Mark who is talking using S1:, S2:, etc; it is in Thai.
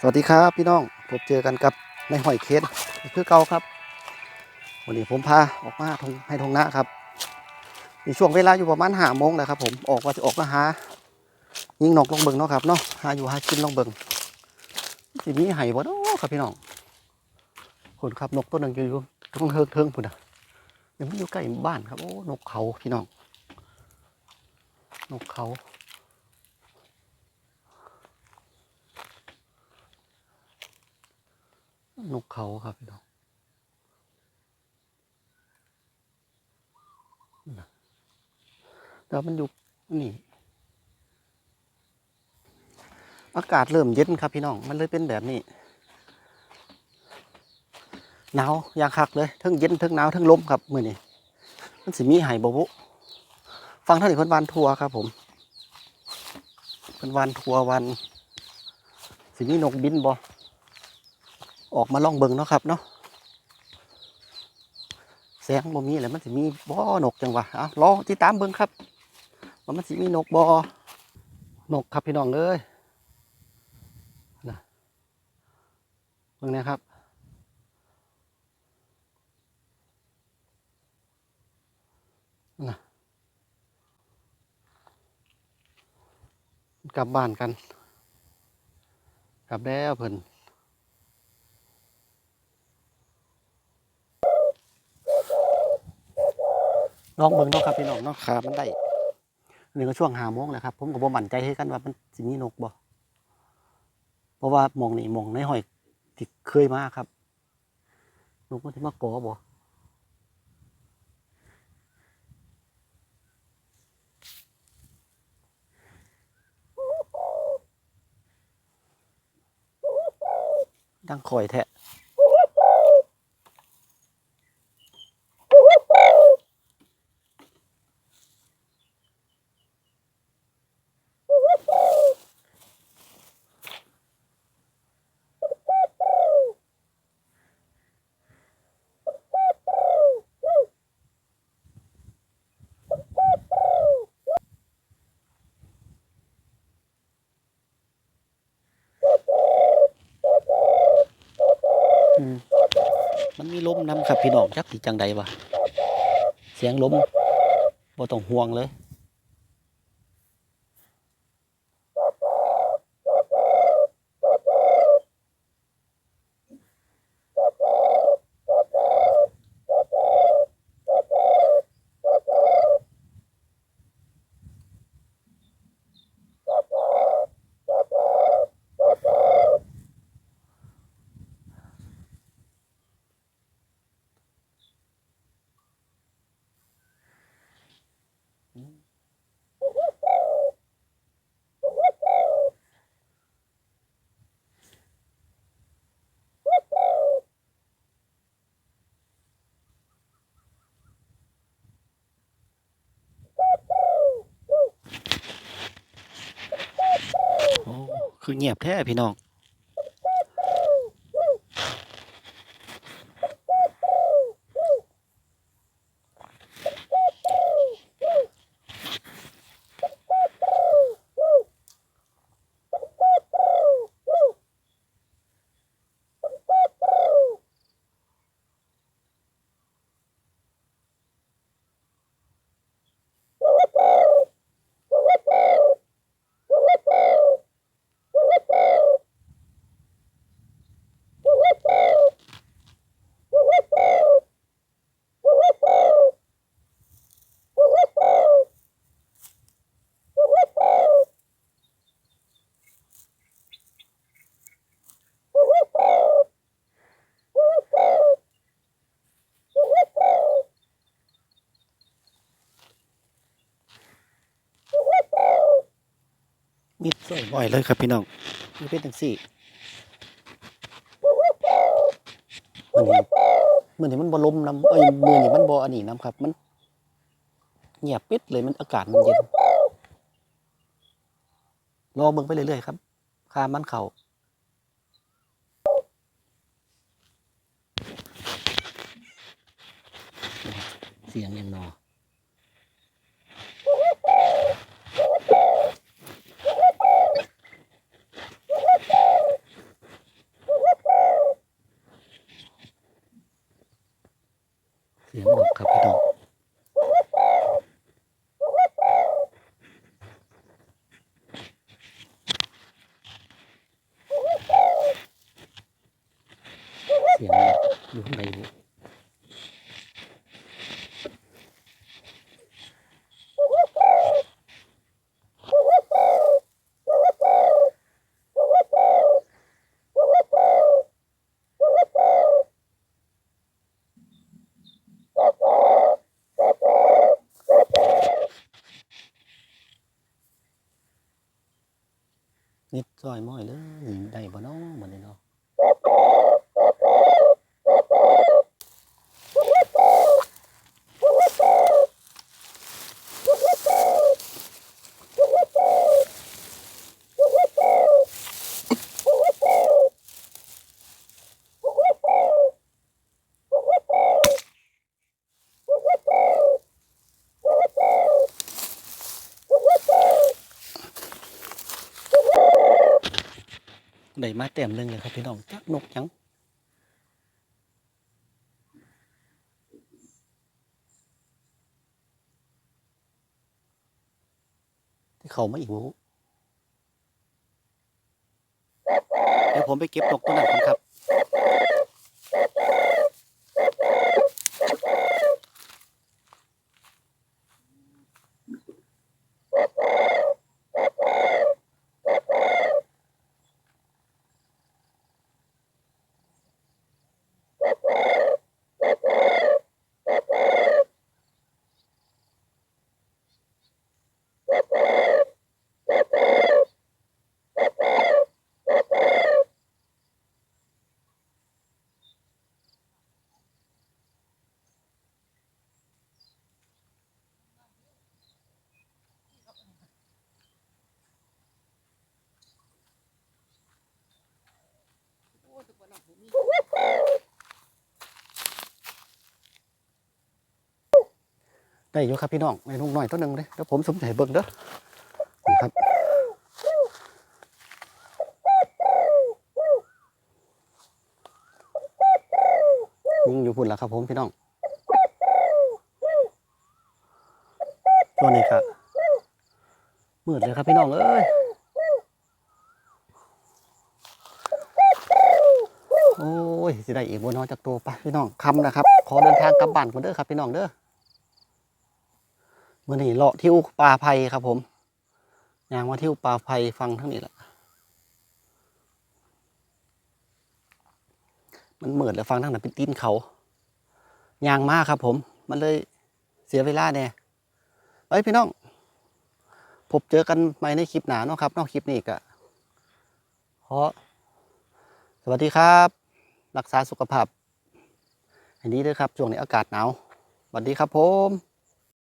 S1: สวัสดีครับพี่น้องพบเจอกันกับในหอยเคสคือเก่าครับ วันนี้ผมพาออกมาทงให้ทงหน้าครับในช่วงเวลาอยู่ประมาณห้าโมงแหละครับผมออกว่าจะออกมาหายิงนกลองเบิงเนาะครับเนาะหาอยู่หากินลองเบิงทีนี้ไห่บ่เนาะครับพี่น้องคนครับนกตัวหนึ่งอยู่อยู่ตรงเทิงเทิงพุ่นอะเดี๋ยวมันอยู่ใกล้บ้านครับโอ้นกเขาพี่น้องนกเขา นกเขาครับพี่น้องแต่มันอยู่นี่ อากาศเริ่มเย็นครับพี่น้อง มันเลยเป็นแบบนี้ หนาวอย่างคักเลย ทั้งเย็นทั้งหนาวทั้งลมครับมือนี้มันสิมีไห่บบุฟังเท่านี้เพิ่นวานทัวร์ครับ ผมเพิ่นวานทัวร์วัน สิมีนกบินบ่ ออกมาล่องเบิงเนาะครับเนาะแสงบ่มีแล้วมันสิมีบ่อนกจังวะเอารอที่ตามเบิงครับว่ามันสิมีนกบ่นกครับพี่น้องเอ้ยนะเบิ่งนะครับนะกลับบ้านกัน กลับแล้วเพิ่น ลองเบิ่งเนาะครับพี่น้องเนาะขามันได้อันนี่ก็ช่วงหาโมงแหละครับ ผมก็บ่มั่นใจให้กันว่ามันสิมีนกบ่เพราะว่าหมองนี่หมองในห้อยที่เคยมาครับ นกมันสิมาก่อบ่ดังคอยแท้อื มันมีลมนำครับพี่น้องจักที่จังใดวะเสียงลมบ่ต้องห่วงเลย โอ้ คือเงียบแท้พี่น้อง มิดใส่บ่อยเลยครับพี่น้องมันเป็นจังซี่มันนี่มันนี่มันบ่ลมน้ำเอ้ยมือนี่มันบ่อันนี้น้ำครับ มันเงียบปิดเลยมันอากาศมันเย็นรอเบิ่งไปเรื่อยๆครับค่ามันเข่าเสียงยังนอ เสียงนกครับพี่น้องเสียงนกอยู่ข้างในนี้ นิดซอยม้อยเลยได้บ่เน้องบ่ได้เนาะ ได้มาเต็มหนึงเลยครับพี่น้องจักนกจังที่เขามาอีกวูเดี๋ยวผมไปเก็บนกตัวนั้น ก่อนครับได้อยู่ครับพี่น้องในลูกน้อยตัวหนึ่งเลยเดี๋ยวผมสมใจเบิ่งเด้อนี่ครับยิงอยู่พุ่นแล้วครับผมพี่น้องตัวนี้ครับมืดเลยครับพี่น้องเอ้ยโอ้ย สิได้อีกบนน้อยจากตัวไปพี่น้องคำนะครับ ขอเดินทางกลับบ้านก่อนเด้อครับ พี่น้องเด้อมื่อนี้เลาะทิวปลาไผ่ครับ ผมยางมาทิวปลาไผ่ฟังทั้งนี้แหละมันเหมือนแล้วฟังทั้งนั้นเป็นตีนเขายางมากครับ ผม มันเลยเสียเวลาแน่ไปพี่น้องพบเจอกันใหม่ในคลิปหนาเนาะครับนอกคลิปนี้ก็ขอสวัสดีครับ รักษาสุขภาพให้ดีด้วยครับช่วงนี้อากาศหนาวสวัสดีครับผม